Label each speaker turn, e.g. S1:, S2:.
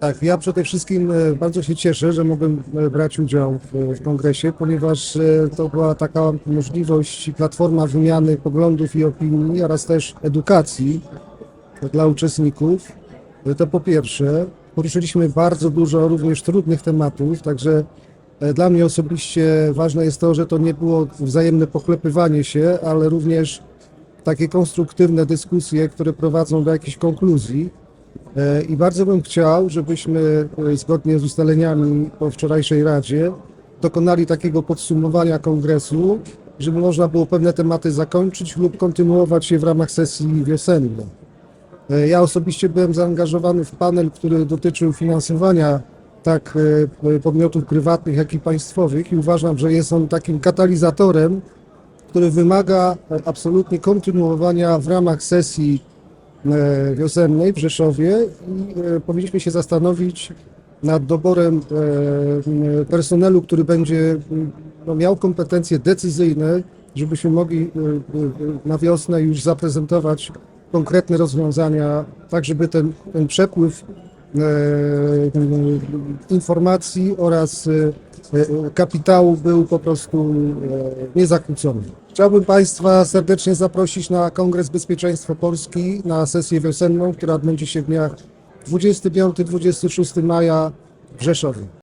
S1: Tak, ja przede wszystkim e, bardzo się cieszę, że mogłem brać udział w, w kongresie, ponieważ e, to była taka możliwość platforma wymiany poglądów i opinii oraz też edukacji dla uczestników. E, To po pierwsze. Poruszyliśmy bardzo dużo również trudnych tematów, także dla mnie osobiście ważne jest to, że to nie było wzajemne pochlepywanie się, ale również takie konstruktywne dyskusje, które prowadzą do jakichś konkluzji. E, I bardzo bym chciał, żebyśmy e, zgodnie z ustaleniami po wczorajszej Radzie dokonali takiego podsumowania kongresu, żeby można było pewne tematy zakończyć lub kontynuować je w ramach sesji wiosennej. E, Ja osobiście byłem zaangażowany w panel, który dotyczył finansowania tak podmiotów prywatnych, jak i państwowych i uważam, że jest on takim katalizatorem, który wymaga absolutnie kontynuowania w ramach sesji wiosennej w Rzeszowie i e, powinniśmy się zastanowić nad doborem e, personelu, który będzie no, miał kompetencje decyzyjne, żebyśmy mogli e, e, na wiosnę już zaprezentować konkretne rozwiązania, tak żeby ten, ten przepływ e, informacji oraz e, e, kapitału był po prostu e, niezakłócony. Chciałbym Państwa serdecznie zaprosić na Kongres Bezpieczeństwa Polski na sesję wiosenną, która odbędzie się w dniach 25-26 maja w Rzeszowie.